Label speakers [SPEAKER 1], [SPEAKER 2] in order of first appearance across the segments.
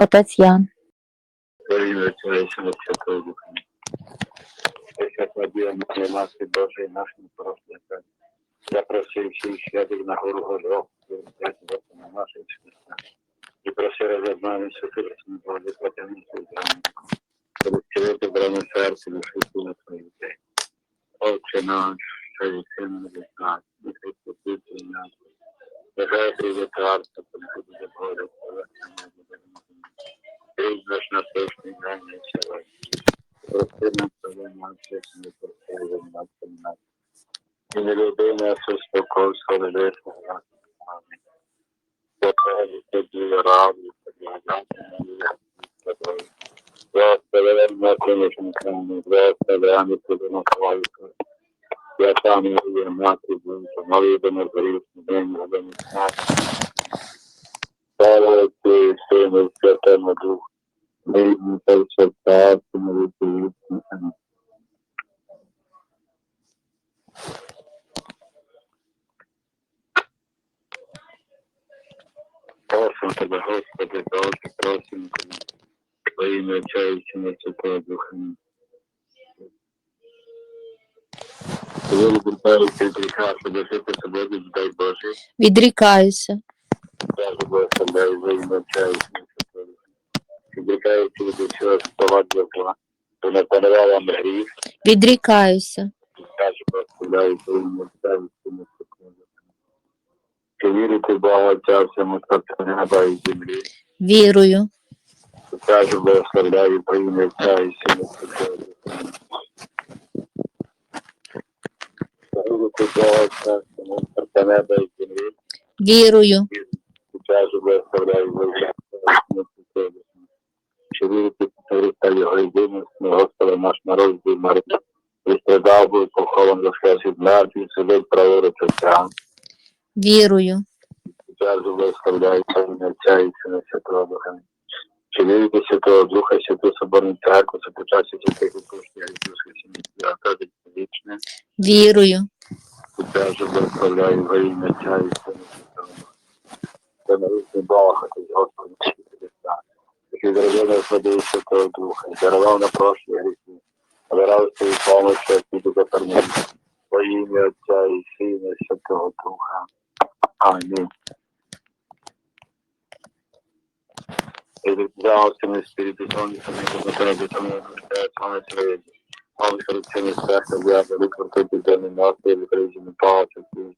[SPEAKER 1] Отець Ян.
[SPEAKER 2] Я просив всіх святих на гору Голгофу, на наших Христа. І проси роз'єднання святих на Божий, потягнути зрану. Щоб вцілити брану серце, душі на твоїх дітей. Отче наш, що є син на віках, і Христос Божий наш. Нехай прийде царство, понехай буде воля, поверхня буде Крізь наш насущний грані сьогодні. Прости нам своє наші, не прости нас нас. І не люби нас у спокойство, ведеться нас. Амінь. Святого тобі раді, тобі гадати, тобі Благословен на конечному храмі, благословен тобі на славі. Свята Марія, Мати Божа, молитва на горі, день, годин, Слава Отцю і Сину, і Святому Духу. Нині та всякчас, і на віки вічні. Амінь. Просимо тебе, Господи, Боже, просимо тебе. Во ім'я Отця і Сина, і Святого Духа. Амінь. Коли відрікається від гріха, щоб жити свободі дітей Божих,
[SPEAKER 1] Відрікаюся.
[SPEAKER 2] я ж благословляю во ім'я Отця і Сина, і Святого Духа. Відрікається від усього спровадження зла, то не на гріх,
[SPEAKER 1] Відрікаюся.
[SPEAKER 2] Чи вірити Бога Отця всьому Творцю неба і землі,
[SPEAKER 1] Вірую.
[SPEAKER 2] Кажу, благословляю ім'я Отця і Сина, Святого Духа. Вірити в Бога Отця всьому Творцю неба і землі,
[SPEAKER 1] Вірую.
[SPEAKER 2] Кажу, благословляю во ім'я Отця і Сина, і Святого Духа. Чи вірити Христа Його єдиності, Господа наш народ, і Марія, і страдав, був похован воскрес від мертвих, сидить праворуч Отця.
[SPEAKER 1] Вірую.
[SPEAKER 2] Благословляю во ім'я Отця і Сина, Святого Духа. Чи вірити Святого Духа, Святу Соборну Церкву, Святочасі Святих Ісусів, Ісус Христос, Свято Вічне,
[SPEAKER 1] Вірую.
[SPEAKER 2] Благословляю во ім'я Отця і Сина, і Святого наручний Бог, Отець Господи, Христа, зробив нас води Святого Духа, і дарував на прошлі гріхи, обирав свою помощь, як піду за Во ім'я Отця і Сина, і Святого Духа. Амінь. И заостами Спириту Сонни, самим nuove soluzioni esperte guerra dei confronti tra il nord e l'Ucraina in pace, quindi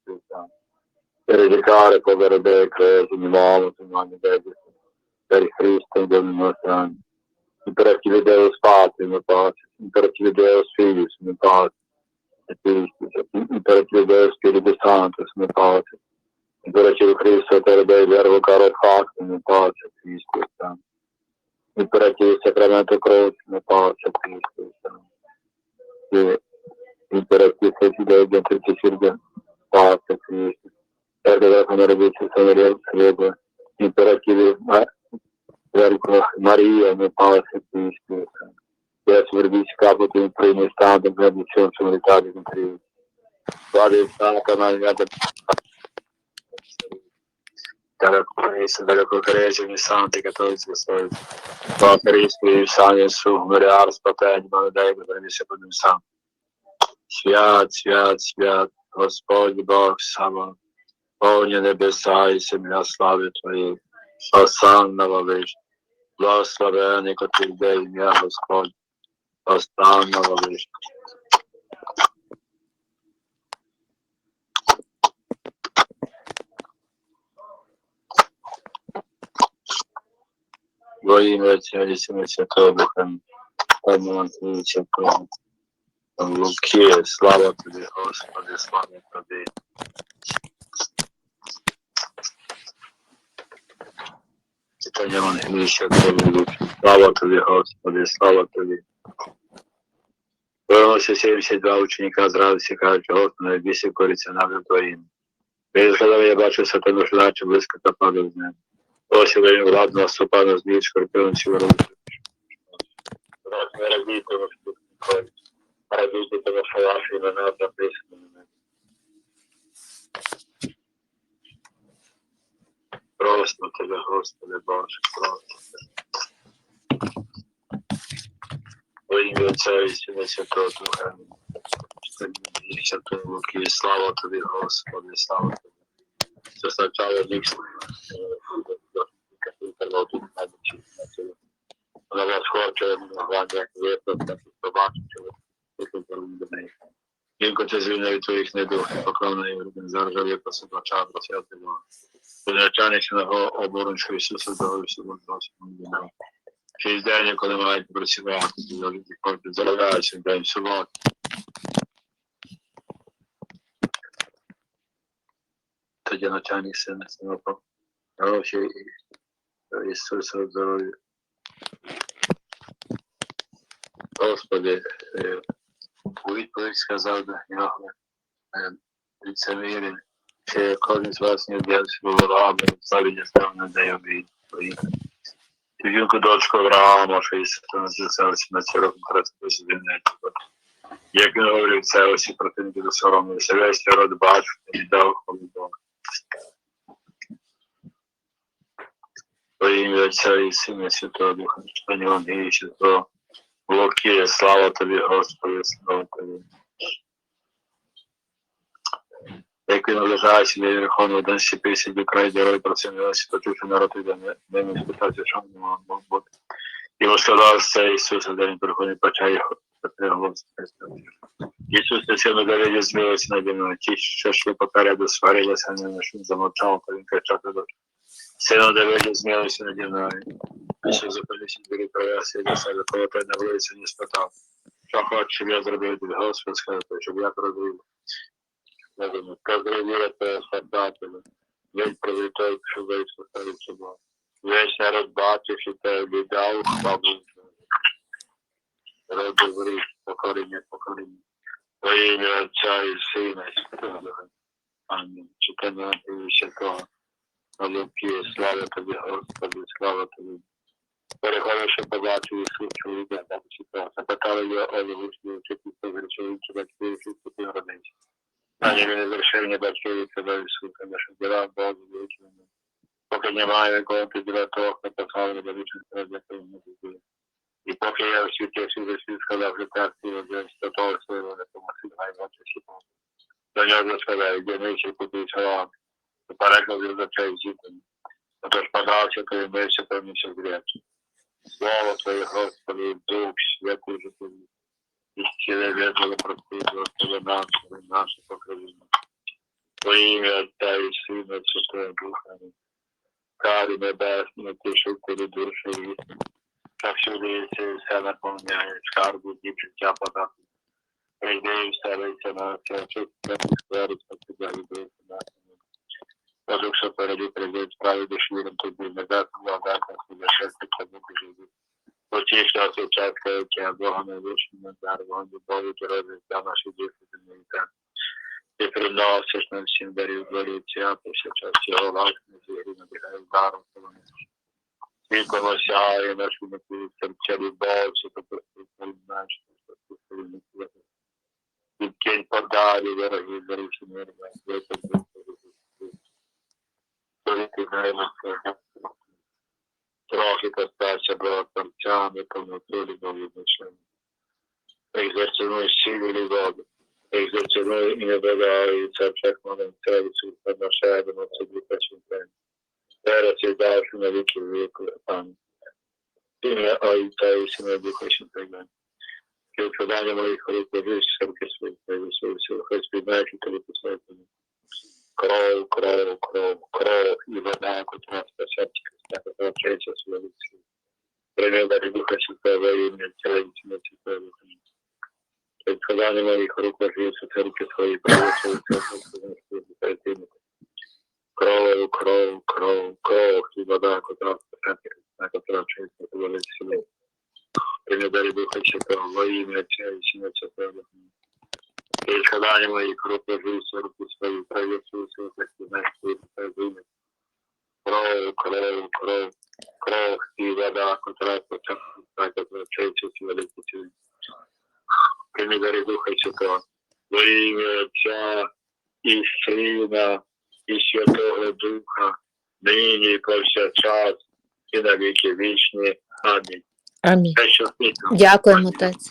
[SPEAKER 2] per educare povere becche, ogni uomo, ogni becche, per il Cristo, per il nostro per archivedere lo spazio, in pace, cioè, per archivedere lo figlio, in pace, per archivedere lo Spirito Santo, in pace, cioè, per archivedere Cristo, per bello caro e fatto, in pace, Cristo, cioè, per archivedere il sacramento croce, in pace, Cristo, que interacție fețile dintre ceșiri de palată, iar de dacă mă răbește să mă o să é interacțiile mari, iar cu Maria, mă palată, ești, iar să vorbiți capătul în primul stand, în gradul estado, solitare dintre ei. Toate stană, că mai gata, daleko, nejsem daleko kariéře, sám santi, katolické svoje. To, který su, sám jsou malo paté, máme dají, se pod ním sám. Svět, svět, svět, hospodin samo, sama, nebesa i zemina slávy tvojí, a sám navavíš. Blahoslaven jako ty, kde jméno hospodin, a na navavíš. І Святого Духа, Пане Антоні Святого, Луки, слава тобі, Господи, слава тобі. Читання Євангелія Святого Луки. Слава тобі, Господи, слава тобі. Повернулися 72 ученика, зрадилися, кажуть, Господи, бісі кориться нам Твоїм. Він згадав, я бачу сатану, що близько та падав з ним. Осілею владного Степана Змій, Шкорпіон Сіверович. Радійте вас тут ніколи. Радійте того, що ваші імена записані на Просто тебе, Господи Боже, просто тебе. Во ім'я Отця і Сина Святого Духа. Святого Луки, слава тобі, Господи, слава тобі. Це сначала лічно спочатку вік вона вас хоче, вона як виплат, так і побачить, що ви тут до неї. Жінко, ти звільнив від твоїх недух, родин, зараз же випаси плача, просяти вам. Позначальник на оборончого Ісуса, дорогою всього Господу. Через день, коли мають працювати, завжди ходять, заробляються день субот. Тоді начальник сина синопа. Гроші Ісуса здоров'я. Господи, е, у відповідь сказав до нього е, лицемірі, що кожен з вас не вдягся ворогами, ставлення став на день. І жінку дочку Авраама, що Ісус називався на роки користувався звільнити. Як він говорив це, усі противники до соромилися, весь род бачив і дав холодок. Во ім'я Отця і Сина і Святого Духа, що не он і Святого. Слава тобі, Господи, слава тобі. Як він лежаючи біля Верховного один щепився до краю дороги, просинилися, почувши народ іде, не не спитався, що не мав Бог бути. І розказав це Ісус, де він приходить, почав його голос. Ісус не сильно довелі змилися наді мною. Ті, що йшли попереду, сварилися, на шум замовчав, коли він кричав до Сильно довелі змилися наді мною. Ісус запалися двері провести до себе, коли на вулиці не спитав, що хочеш, щоб я зробив тобі, Господь сказав, щоб я зробив. Я думаю, как зробити солдатами, він привітав, що вийшов перед собою. Весь народ бачив, що те віддав, славу. Роди в рік, покоріння, покоріння. Во ім'я Отця і Сина Святого Духа. Амінь. Читання Святого. Олімпії, слава тобі, Господи, слава тобі. Переходивши побачив Ісус чоловіка, так читав. Запитали його Олегу, що вчити чоловічі батьки, що ти родився. Ані він завершення батьків від себе Ісуса, наша діла Богу вічному. Поки немає якого піділа того, хто послав до вічних серед буде. І поки я в світі всі за світ сказав, що так ти вже з того свого не помогли, хай бачить всі До нього сказав, де нижче куди слова, переклад за цей зітом. Отож подався, то і мився, то все гречі. Слово Твоє, Господи, Дух Святий же тобі. І щире в'язали прости, Господи, наше, наше покровіння. Во ім'я Отця і Сина, і Святого Духа. Карі небесні, ти шукали душу вісні. Та всюди єси, все наповняє, скарбу, діб життя подати. Прийди і вселися на це, що тебе скверить, та тебе відбився на Божик, що переді прийдуть справи душі віром тобі, не дати владати, себе жити, та бути живі. Потішно сучаска, яке Бога найвищого дар, вогонь любові, дороги, для наших дітей, землі та. Ти приносиш нам всім дарів дворі, ця, повсякчас цього ласки, зігрі, набігає даром, Світло осяє нашу мету, серця любов, що то прости, наш, що прости, Відкинь подалі, дорогі, дорожі мирне, випадки, Торіки знаємо, трохи постався до серцями, повноту любові душами. Екзерцинуй силу любові, екзерцинуй і не бавляються, всяк момент царицю, подношаємо на собі починками. Зараз і далі на віки віку, Амінь. Ім'я Отця і Сина і Духа Святого. І викладання моїх рук ложись, серки свої, та й висовуйся, хай спіймаєш і тобі посвятимо. Кров, кров, кров, кров, і вода, котра спасеться, Христа, котра вчиться своє лиці. Прийми дарі Духа Святого, ім'я Отця і Сина і Святого Духа. І викладання моїх рук ложись, серки свої, та й висовуйся, кров, кров, кров, кров, і вода, котра спасеться, Христа, котра вчиться своє лиці. Прийми Духа Святого, во ім'я Отця і Сина і Святого Духа. І рук ложись, руки свої, правісуйся, Христі, знаєш, свої, вийми. Кров, кров, кров, кров, і вода, котра спочатку, котра вчиться своє лиці. Прийми дари Духа Святого, во ім'я Отця і Сина і Святого Духа, нині і повсякчас, і на віки вічні. Амінь.
[SPEAKER 1] Амінь. Дякуємо, отець.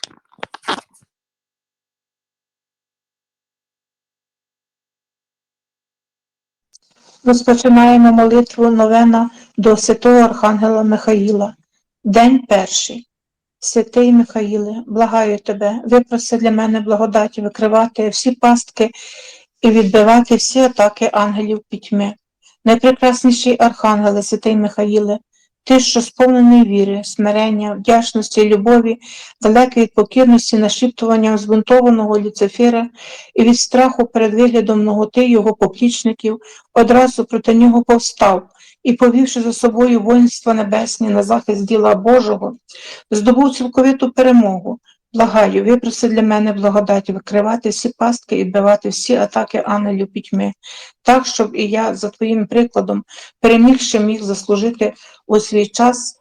[SPEAKER 3] Розпочинаємо молитву новена до святого Архангела Михаїла. День перший. Святий Михаїле, благаю тебе, випроси для мене благодаті викривати всі пастки і відбивати всі атаки ангелів пітьми. Найпрекрасніший архангеле, святий Михаїле, ти, що сповнений віри, смирення, вдячності, любові, далекий від покірності, нашіптування збунтованого Люцифера і від страху перед виглядом ноготи його поплічників, одразу проти нього повстав і, повівши за собою воїнства небесні на захист діла Божого, здобув цілковиту перемогу. Благаю, випроси для мене благодать викривати всі пастки і вбивати всі атаки ангелів пітьми, так, щоб і я, за твоїм прикладом, перемігши міг заслужити у свій час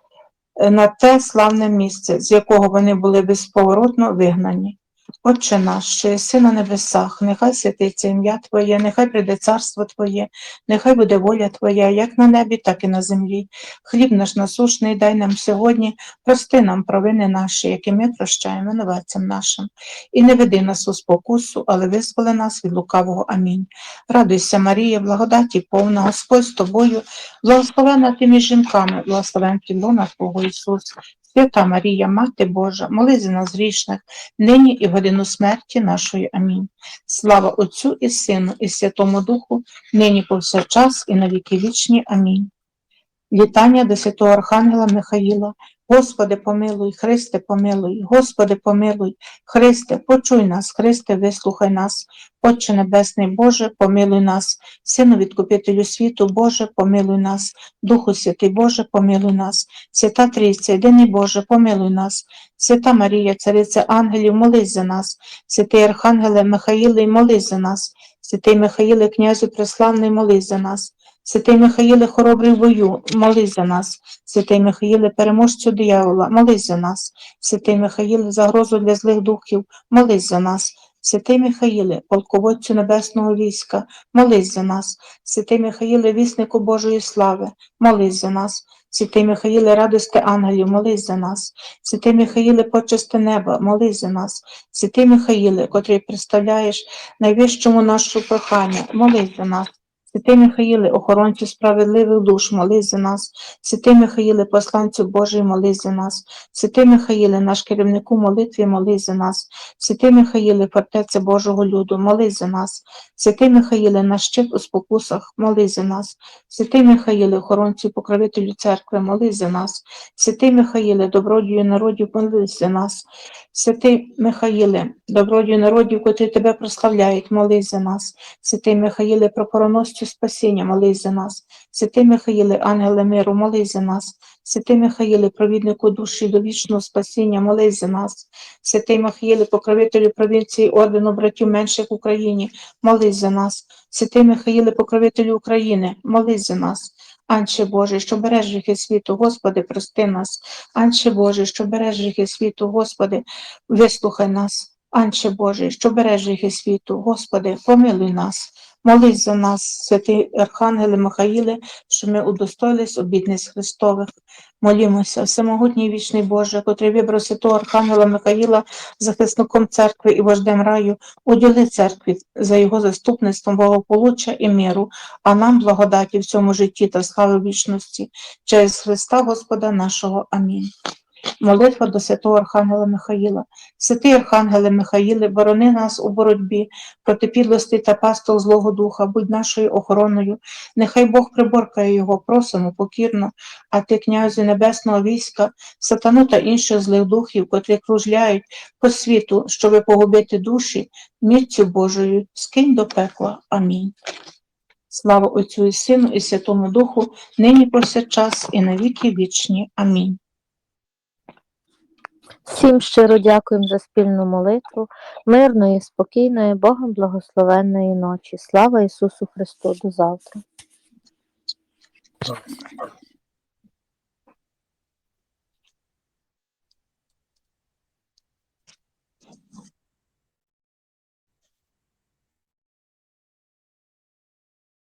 [SPEAKER 3] е, на те славне місце, з якого вони були безповоротно вигнані. Отче наш, що єси на небесах, нехай святиться ім'я Твоє, нехай прийде царство Твоє, нехай буде воля Твоя, як на небі, так і на землі. Хліб наш насушний дай нам сьогодні, прости нам провини наші, які ми прощаємо винуватцям нашим. І не веди нас у спокусу, але визволи нас від лукавого. Амінь. Радуйся, Марія, благодаті повна, Господь з тобою, благословена ти між жінками, благословен плідлона Твого Ісус. Свята Марія, Мати Божа, моли за нас грішних, нині і в годину смерті нашої. Амінь. Слава Отцю і Сину, і Святому Духу, нині повсякчас і на віки вічні. Амінь. Вітання до святого Архангела Михаїла. Господи, помилуй, Христе, помилуй, Господи, помилуй, Христе, почуй нас, Христе, вислухай нас, Отче Небесний Боже, помилуй нас, Сину Відкупителю світу, Боже, помилуй нас, Духу Святий Боже, помилуй нас, Свята Трійця, єдиний Боже, помилуй нас, Свята Марія, Цариця Ангелів, молись за нас, Святий Архангеле Михаїле, молись за нас, Святий Михаїле, князю Преславний, молись за нас. Святий Михаїле, хоробрий в бою, молись за нас. Святий Михаїле, переможцю диявола, молись за нас. Святий Михаїле, загрозу для злих духів, молись за нас. Святий Михаїле, полководцю небесного війська, молись за нас. Святий Михаїле, віснику Божої слави, молись за нас. Святий Михаїле, радости ангелів, молись за нас. Святий Михаїле, почести неба, молись за нас. Святий Михаїле, котрий представляєш найвищому нашу прохання, молись за нас. Святий Михаїле, охоронцю справедливих душ, молись за нас. Святий Михаїле, посланцю Божий, молись за нас. Святий Михаїле, наш керівнику молитві, молись за нас. Святий Михаїле, фортеця Божого люду, молись за нас. Святий Михаїле, наш щит у спокусах, молись за нас. Святий Михаїле, охоронцю покровителю церкви, молись за нас. Святий Михаїле, добродію народів, молись за нас. Святий Михаїле, добродію народів, котрі тебе прославляють, молись за нас. Святий Михаїле, прокороносцю спасіння, молись за нас. Святий Михаїле, ангеле миру, молись за нас. Святий Михаїле, провіднику душі до вічного спасіння, молись за нас. Святий Михаїле, покровителю провінції ордену братів менших в Україні, молись за нас. Святий Михаїле, покровителю України, молись за нас. Анче Боже, що береш гріхи світу, Господи, прости нас. Анче Боже, що береш гріхи світу, Господи, вислухай нас. Анче Боже, що береш гріхи світу, Господи, помилуй нас. Молись за нас, святий Архангеле Михаїле, що ми удостоїлись обітниць Христових. Молімося, всемогутній вічний Боже, котрий вибрав святого Архангела Михаїла захисником церкви і вождем раю, уділи церкві за його заступництвом благополуччя і миру, а нам благодаті в цьому житті та слави вічності через Христа Господа нашого. Амінь. Молитва до святого Архангела Михаїла. Святий Архангеле Михаїле, борони нас у боротьбі проти підлості та пастол злого духа, будь нашою охороною. Нехай Бог приборкає його, просимо покірно, а ти, князю небесного війська, сатану та інших злих духів, котрі кружляють по світу, щоби погубити душі, міцю Божою, скинь до пекла. Амінь. Слава Отцю і Сину, і Святому Духу, нині повсякчас, і на віки вічні. Амінь.
[SPEAKER 4] Всім щиро дякуємо за спільну молитву, мирної, спокійної, Богом благословенної ночі. Слава Ісусу Христу! До завтра.